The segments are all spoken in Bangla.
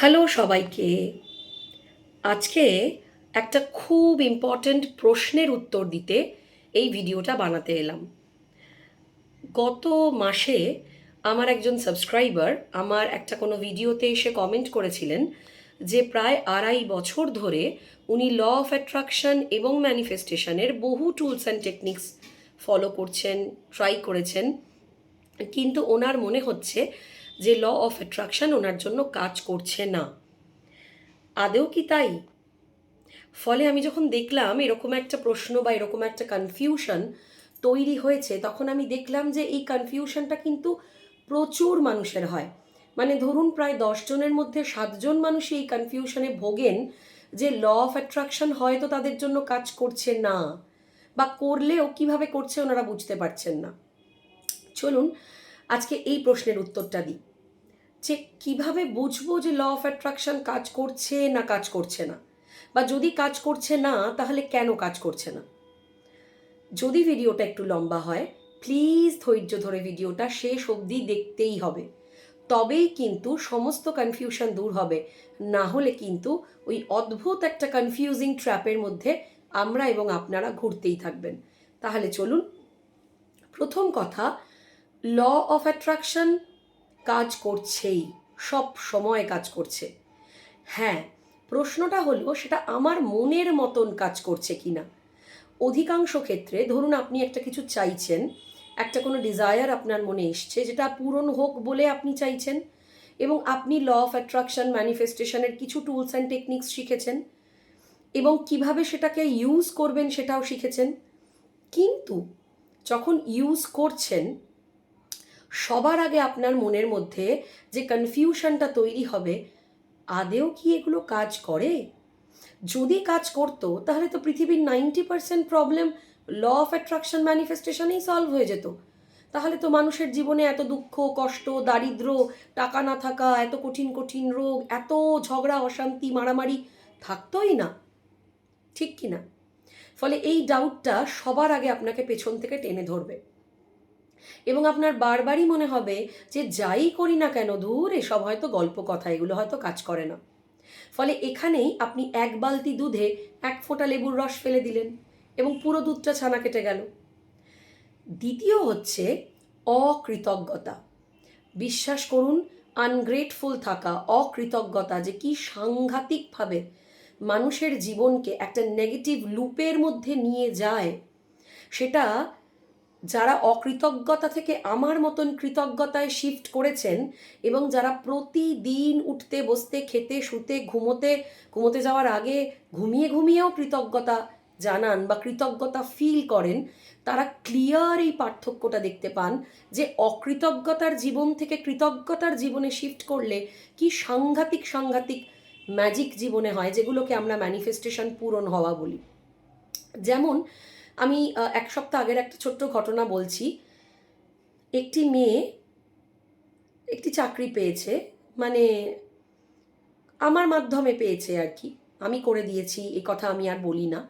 হ্যালো সবাইকে। আজকে একটা খুব ইম্পর্ট্যান্ট প্রশ্নের উত্তর দিতে এই ভিডিওটা বানাতে এলাম। গত মাসে আমার একজন সাবস্ক্রাইবার আমার একটা কোনো ভিডিওতে এসে কমেন্ট করেছিলেন যে প্রায় আড়াই বছর ধরে উনি ল অফ অ্যাট্রাকশন এবং ম্যানিফেস্টেশনের বহু টুলস অ্যান্ড টেকনিক্স ফলো করছেন ট্রাই করেছেন। কিন্তু ওনার মনে হচ্ছে যে ল অফ অ্যাট্রাকশন ওনার জন্য কাজ করছে না। আদেও কি তাই? ফলে আমি যখন দেখলাম এরকম একটা প্রশ্ন বা এরকম একটা কনফিউশন তৈরি হয়েছে, তখন আমি দেখলাম যে এই কনফিউশনটা কিন্তু প্রচুর মানুষের হয়। মানে ধরুন প্রায় দশজনের মধ্যে সাতজন মানুষই এই কনফিউশনে ভোগেন যে ল অফ অ্যাট্রাকশন হয়তো তাদের জন্য কাজ করছে না বা করলেও কীভাবে করছে ওনারা বুঝতে পারছেন না। চলুন আজকে এই প্রশ্নের উত্তরটা দিই। যে কীভাবে বুঝব যে ল অফ অ্যাট্রাকশন কাজ করছে না কাজ করছে না? বা যদি কাজ করছে না, তাহলে কেন কাজ করছে না? যদি ভিডিওটা একটু লম্বা হয় প্লিজ ধৈর্য ধরে ভিডিওটা শেষ অবধি দেখতেই হবে। তবেই কিন্তু সমস্ত কনফিউশন দূর হবে। না হলে কিন্তু ওই অদ্ভুত একটা কনফিউজিং ট্র্যাপের মধ্যে আমরা এবং আপনারা ঘুরতেই থাকবেন। তাহলে চলুন, প্রথম কথা ল অফ অ্যাট্রাকশন কাজ করছেই, সব সময় কাজ করছে। হ্যাঁ প্রশ্নটা হলো, সেটা আমার মনের মতন কাজ করছে কিনা? অধিকাংশ ক্ষেত্রে, ধরুন আপনি একটা কিছু চাইছেন, একটা কোনো ডিজায়ার আপনার মনে এসছে, যেটা পূরণ হোক বলে আপনি চাইছেন, এবং আপনি ল অফ অ্যাট্রাকশন ম্যানিফেস্টেশনের কিছু টুলস অ্যান্ড টেকনিক্স শিখেছেন, এবং কীভাবে সেটাকে ইউজ করবেন সেটাও শিখেছেন। কিন্তু, যখন ইউজ করছেন সবার আগে আপনার মনের মধ্যে যে কনফিউশনটা তৈরি হবে, আদেও কি এগুলো কাজ করে? যদি কাজ করতো, তাহলে তো পৃথিবীর ninety percent problem law of attraction ম্যানিফেস্টেশনেই solve হয়ে যেত। তাহলে তো মানুষের জীবনে এত দুঃখ, কষ্ট, দারিদ্র, টাকা না থাকা, এত কঠিন কঠিন রোগ, এত ঝগড়া, অশান্তি, মারামারি থাকতোই না। ঠিক কি না ফলে এই ডাউটটা সবার আগে আপনাকে পেছন থেকে টেনে ধরবে। এবং আপনার বারবারই মনে হবে যে যাই করি না কেন, দূর, এসব হয়তো গল্প কথা, এগুলো হয়তো কাজ করে না। ফলে এখানেই আপনি এক বালতি দুধে এক ফোঁটা লেবুর রস ফেলে দিলেন এবং পুরো দুধটা ছানা কেটে গেল। দ্বিতীয় হচ্ছে অকৃতজ্ঞতা। বিশ্বাস করুন আনগ্রেটফুল থাকা, অকৃতজ্ঞতা যে কি সাংঘাতিকভাবে মানুষের জীবনকে একটা নেগেটিভ লুপের মধ্যে নিয়ে যায়, সেটা যারা অকৃতজ্ঞতা থেকে আমার মতন কৃতজ্ঞতায় শিফট করেছেন এবং যারা প্রতিদিন উঠতে, বসতে, খেতে, শুতে, ঘুমোতে ঘুমোতে যাওয়ার আগে ঘুমিয়ে ঘুমিয়েও কৃতজ্ঞতা জানান বা কৃতজ্ঞতা ফিল করেন, তারা ক্লিয়ার এই পার্থক্যটা দেখতে পান যে অকৃতজ্ঞতার জীবন থেকে কৃতজ্ঞতার জীবনে শিফট করলে কি সাংঘাতিক সাংঘাতিক ম্যাজিক জীবনে হয় যেগুলোকে আমরা ম্যানিফেস্টেশন পূরণ হওয়া বলি। যেমন আমি এক সপ্তাহ আগের একটা ছোট্ট ঘটনা বলছি। একটি মেয়ে একটি চাকরি পেয়েছে মানে আমার মাধ্যমে পেয়েছে আর কি। আমি করে দিয়েছি, এ কথা আমি আর বলি না।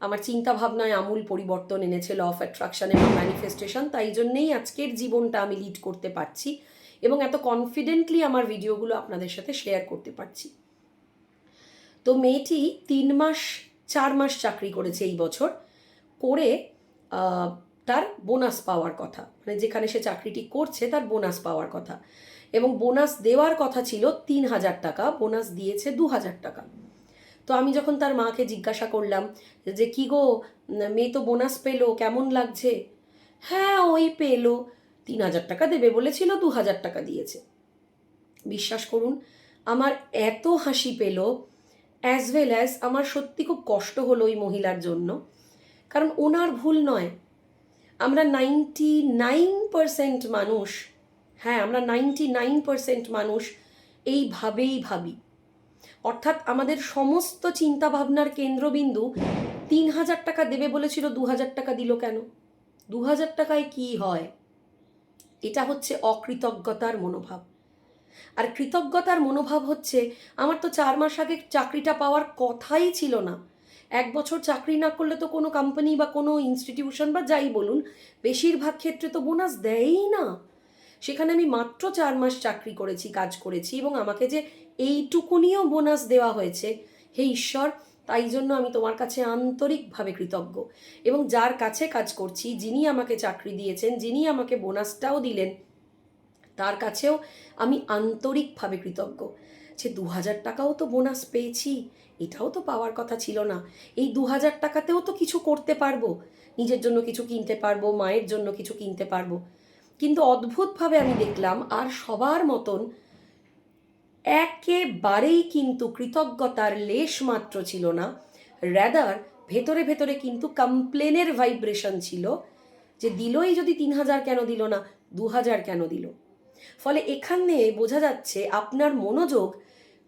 আমার চিন্তা ভাবনায় আমূল পরিবর্তন এনেছে ল অফ অ্যাট্রাকশন এবং ম্যানিফেস্টেশন তাই জন্যেই আজকের জীবনটা আমি লিড করতে পারছি এবং এত কনফিডেন্টলি আমার ভিডিওগুলো আপনাদের সাথে শেয়ার করতে পারছি। তো মেয়েটি তিন মাস, চার মাস চাকরি করেছে এই বছর। করে তার বোনাস পাওয়ার কথা। মানে যেখানে সে চাকরিটি করছে, তার বোনাস পাওয়ার কথা। এবং বোনাস দেওয়ার কথা ছিল তিন হাজার টাকা, বোনাস দিয়েছে দু হাজার টাকা। তো আমি যখন তার মাকে জিজ্ঞাসা করলাম যে, কি গো, মেয়ে তো বোনাস পেল, কেমন লাগছে? হ্যাঁ ওই পেল। তিন হাজার টাকা দেবে বলেছিল, দু হাজার টাকা দিয়েছে। বিশ্বাস করুন, আমার এত হাসি পেল অ্যাজ ওয়েল অ্যাজ আমার সত্যি খুব কষ্ট হলো ওই মহিলার জন্য। কারণ ওনার ভুল নয়। আমরা নাইনটি নাইন পারসেন্ট মানুষ হ্যাঁ আমরা নাইনটি নাইন পারসেন্ট মানুষ এইভাবেই ভাবি। অর্থাৎ আমাদের সমস্ত চিন্তা ভাবনার কেন্দ্রবিন্দু তিন হাজার টাকা দেবে বলেছিল দু হাজার টাকা দিল কেন? দু হাজার টাকায় কি হয়? এটা হচ্ছে অকৃতজ্ঞতার মনোভাব। আর কৃতজ্ঞতার মনোভাব হচ্ছে, আমার তো চার মাস আগে চাকরিটা পাওয়ার কথাই ছিল না। এক বছর চাকরি না করলে তো কোনো কোম্পানি বা কোনো ইনস্টিটিউশন বা যাই বলুন, বেশিরভাগ ক্ষেত্রে তো বোনাস দেয়ই না। সেখানে আমি মাত্র চার মাস চাকরি করেছি, কাজ করেছি এবং আমাকে যে এইটুকুনিও বোনাস দেওয়া হয়েছে, হে ঈশ্বর, তাই জন্য আমি তোমার কাছে আন্তরিকভাবে কৃতজ্ঞ। এবং যার কাছে কাজ করছি, যিনি আমাকে চাকরি দিয়েছেন, যিনি আমাকে বোনাসটাও দিলেন, তার কাছেও আমি আন্তরিকভাবে কৃতজ্ঞ। যে দু হাজার টাকাও তো বোনাস পেয়েছি এটাও তো পাওয়ার কথা ছিল না। এই দু হাজার টাকাতেও তো কিছু করতে পারব। নিজের জন্য কিছু কিনতে পারব, মায়ের জন্য কিছু কিনতে পারব। কিন্তু অদ্ভুতভাবে আমি দেখলাম, আর সবার মতন একেবারেই কিন্তু কৃতজ্ঞতার লেশ মাত্র ছিল না। র্যাদার ভেতরে ভেতরে কিন্তু কমপ্লেনের ভাইব্রেশন ছিল যে, দিলই যদি তিন হাজার কেন দিল না? দু হাজার কেন দিল? ফলে এখানে বোঝা যাচ্ছে, আপনার মনোযোগ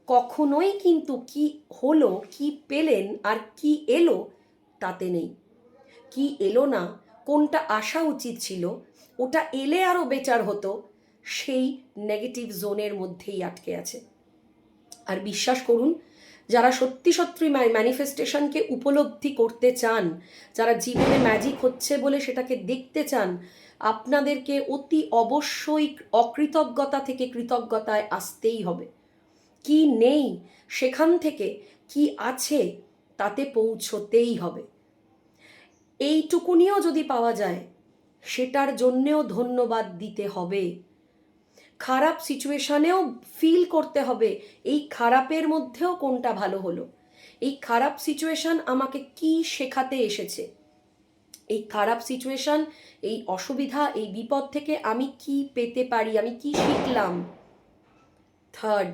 কখনোই কিন্তু কি হলো, কি পেলেন আর কি এলো তাতে নেই। কি এলো না, কোনটা আসা উচিত ছিল, ওটা এলে আরও বেটার হতো, সেই নেগেটিভ জোনের মধ্যেই আটকে আছে। আর বিশ্বাস করুন, যারা সত্যি সত্যি ম্যানিফেস্টেশনকে উপলব্ধি করতে চান, যারা জীবনে ম্যাজিক হচ্ছে বলে সেটাকে দেখতে চান, আপনাদেরকে অতি অবশ্যই অকৃতজ্ঞতা থেকে কৃতজ্ঞতায় আসতেই হবে। কি নেই সেখান থেকে কি আছে তাতে পৌঁছতেই হবে। এইটুকুনিও যদি পাওয়া যায়, সেটার জন্যেও ধন্যবাদ দিতে হবে। খারাপ সিচুয়েশানেও ফিল করতে হবে, এই খারাপের মধ্যেও কোনটা ভালো হলো? এই খারাপ সিচুয়েশন আমাকে কি শেখাতে এসেছে? এই খারাপ সিচুয়েশান, এই অসুবিধা, এই বিপদ থেকে আমি কি পেতে পারি, আমি কি শিখলাম? থার্ড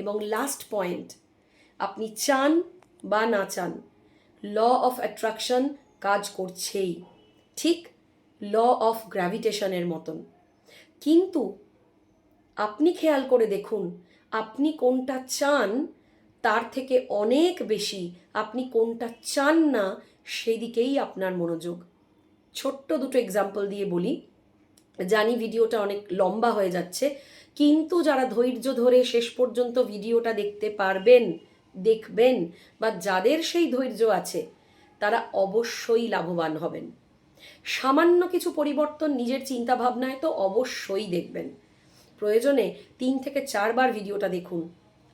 এবং লাস্ট পয়েন্ট আপনি চান বা না চান ল অফ অ্যাট্রাকশন কাজ করছেই। ঠিক ল অফ গ্র্যাভিটেশনের মতন। কিন্তু আপনি খেয়াল করে দেখুন, আপনি কোনটা চান তার থেকে অনেক বেশি, আপনি কোনটা চান না সেদিকেই আপনার মনোযোগ। ছোট্ট দুটো এক্সাম্পল দিয়ে বলি। জানি ভিডিওটা অনেক লম্বা হয়ে যাচ্ছে কিন্তু যারা ধৈর্য ধরে শেষ পর্যন্ত ভিডিওটা দেখতে পারবেন, দেখবেন বা যাদের সেই ধৈর্য আছে, তারা অবশ্যই লাভবান হবেন। সামান্য কিছু পরিবর্তন নিজের চিন্তাভাবনায় তো অবশ্যই দেখবেন। প্রয়োজনে তিন থেকে চারবার ভিডিওটা দেখুন,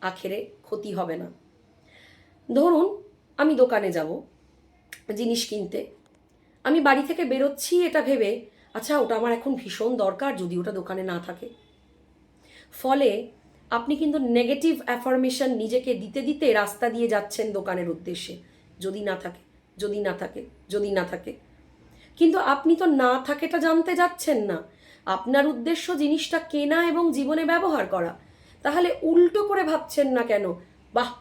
আখেরে ক্ষতি হবে না। ধরুন, আমি দোকানে যাব, জিনিস কিনতে। আমি বাড়ি থেকে বেরোচ্ছি এটা ভেবে আচ্ছা ওটা আমার এখন ভীষণ দরকার, যদি ওটা দোকানে না থাকে। ফলে আপনি কিন্তু নেগেটিভ অ্যাফার্মেশন নিজেকে দিতে দিতে রাস্তা দিয়ে যাচ্ছেন দোকানের উদ্দেশ্যে। যদি না থাকে, যদি না থাকে, যদি না থাকে। কিন্তু আপনি তো না থাকেটা জানতে যাচ্ছেন না। আপনার উদ্দেশ্য জিনিসটা কেনা এবং জীবনে ব্যবহার করা। তাহলে উল্টো করে ভাবছেন না কেন? বাহ,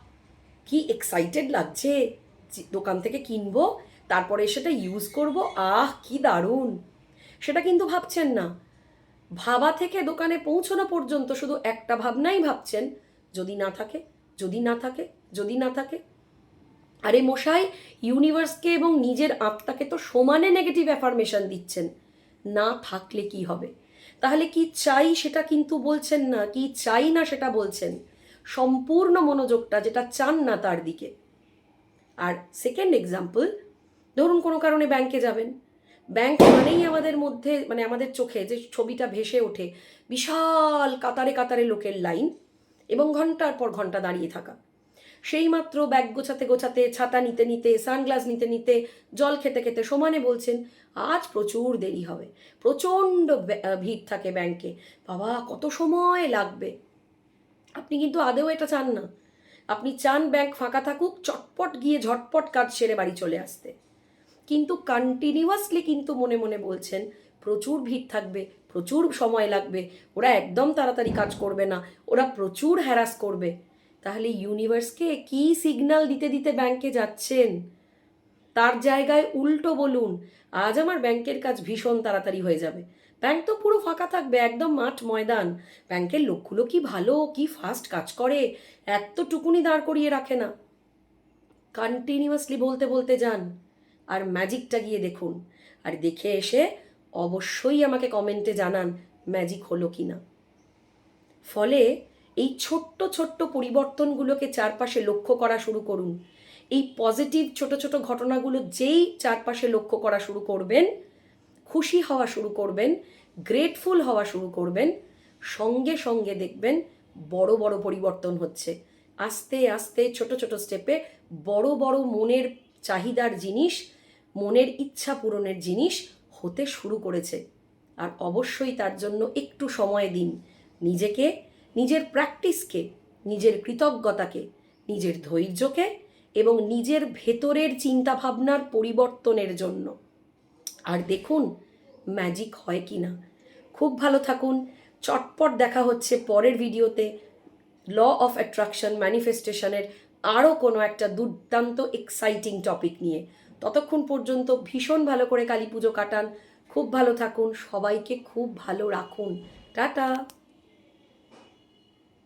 কি এক্সাইটেড লাগছে। দোকান থেকে কিনবো, তারপরে সেটা ইউজ করব। আহ, কি দারুণ। সেটা কিন্তু ভাবছেন না। ভাবা থেকে দোকানে পৌঁছানো পর্যন্ত শুধু একটা ভাবনাই ভাবছেন, যদি না থাকে, যদি না থাকে, যদি না থাকে। আরে মশাই, ইউনিভার্সকে এবং নিজের আত্মাকে তো সমানে নেগেটিভ অ্যাফার্মেশন দিচ্ছেন। না থাকলে কি হবে? তাহলে কি চাই সেটা কিন্তু বলছেন না, কি চাই না সেটা বলছেন? সম্পূর্ণ মনোযোগটা যেটা চান না তার দিকে। আর সেকেন্ড এক্সাম্পল ধরুন কোনো কারণে ব্যাংকে যাবেন। ব্যাংক মানেই আমাদের মধ্যে মানে আমাদের চোখে যে ছবিটা ভেসে ওঠে, বিশাল কাতারে কাতারে লোকের লাইন এবং ঘণ্টার পর ঘণ্টা দাঁড়িয়ে থাকা। সেই মাত্র ব্যাগ গোছাতে গোছাতে, ছাতা নিতে নিতে, সানগ্লাস নিতে নিতে, জল খেতে খেতে সমানে বলছেন, আজ প্রচুর দেরি হবে। প্রচণ্ড ভিড় থাকে ব্যাংকে। বাবা, কত সময় লাগবে? আপনি কিন্তু আদেও এটা চান না। আপনি চান ব্যাংক ফাঁকা থাকুক, চটপট গিয়ে ঝটপট কাজ সেরে বাড়ি চলে আসতে। কিন্তু কন্টিনিউয়াসলি কিন্তু মনে মনে বলছেন, প্রচুর ভিড় থাকবে, প্রচুর সময় লাগবে, ওরা একদম তাড়াতাড়ি কাজ করবে না, ওরা প্রচুর হ্যারাস করবে। তাহলে ইউনিভার্সকে কি সিগনাল দিতে দিতে ব্যাংকে যাচ্ছেন? তার জায়গায় উল্টো বলুন, আজ আমার ব্যাংকের কাজ ভীষণ তাড়াতাড়ি হয়ে যাবে। ব্যাংক তো পুরো ফাঁকা থাকবে, একদম মাঠ ময়দান। ব্যাংকের লোকগুলো কি ভালো, কি ফাস্ট কাজ করে, এতটুকুনি দাঁড় করিয়ে রাখে না। কন্টিনিউয়াসলি বলতে বলতে যান। আর ম্যাজিকটা গিয়ে দেখুন। আর দেখে এসে অবশ্যই আমাকে কমেন্টে জানান ম্যাজিক হলো কি না ফলে এই ছোট্ট ছোট্ট পরিবর্তনগুলোকে চারপাশে লক্ষ্য করা শুরু করুন। এই পজিটিভ, ছোট ছোট ঘটনাগুলো যেই চারপাশে লক্ষ্য করা শুরু করবেন, খুশি হওয়া শুরু করবেন গ্রেটফুল হওয়া শুরু করবেন, সঙ্গে সঙ্গে দেখবেন বড় বড় পরিবর্তন হচ্ছে। আস্তে আস্তে ছোট ছোট স্টেপে বড় বড় মনের চাহিদার জিনিস, মনের ইচ্ছা পূরণের জিনিস হতে শুরু করেছে। আর অবশ্যই তার জন্য একটু সময় দিন। নিজেকে, নিজের প্র্যাকটিসকে, নিজের কৃতজ্ঞতাকে, নিজের ধৈর্যকে এবং নিজের ভেতরের চিন্তাভাবনার পরিবর্তনের জন্য। আর দেখুন ম্যাজিক হয় কি না। খুব ভালো থাকুন। চটপট দেখা হচ্ছে পরের ভিডিওতে ল অফ অ্যাট্রাকশন ম্যানিফেস্টেশনের আরও কোনো একটা দুর্দান্ত এক্সাইটিং টপিক নিয়ে। ততক্ষণ পর্যন্ত ভীষণ ভালো করে কালী পুজো কাটান, খুব ভালো থাকুন, সবাইকে খুব ভালো রাখুন। টাটা!